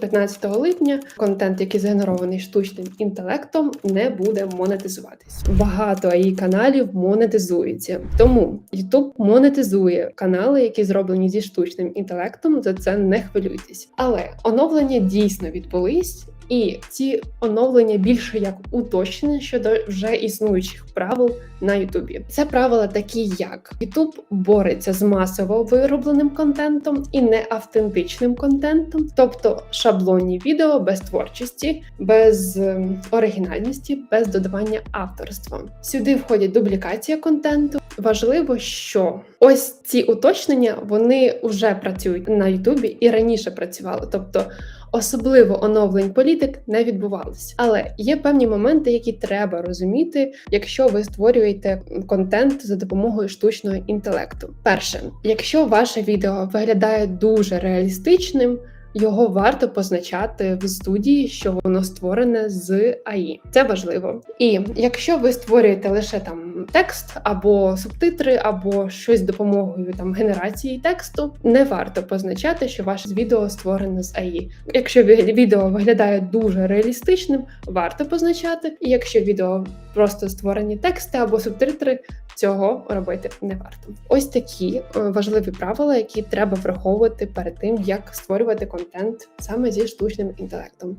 15 липня контент, який згенерований штучним інтелектом, не буде монетизуватись. Багато AI каналів монетизується, тому YouTube монетизує канали, які зроблені зі штучним інтелектом. За це не хвилюйтесь. Але оновлення дійсно відбулись. І ці оновлення більше як уточнення щодо вже існуючих правил на Ютубі. Це правила такі, як Ютуб бореться з масово виробленим контентом і неавтентичним контентом, тобто шаблонні відео без творчості, без ем, оригінальності, без додавання авторства. Сюди входять дублікація контенту. Важливо, що ось ці уточнення вони вже працюють на Ютубі і раніше працювали, тобто. Особливо оновлень політик не відбувалося. але є певні моменти, які треба розуміти, якщо ви створюєте контент за допомогою штучного інтелекту. Перше, якщо ваше відео виглядає дуже реалістичним. Його варто позначати в студії, що воно створене з АІ. Це важливо. І якщо ви створюєте лише там текст або субтитри, або щось з допомогою там генерації тексту, не варто позначати, що ваше відео створене з АІ. Якщо відео виглядає дуже реалістичним, варто позначати. І якщо відео просто створені тексти або субтитри, цього робити не варто. Ось такі е, важливі правила, які треба враховувати перед тим, як створювати контент саме зі штучним інтелектом.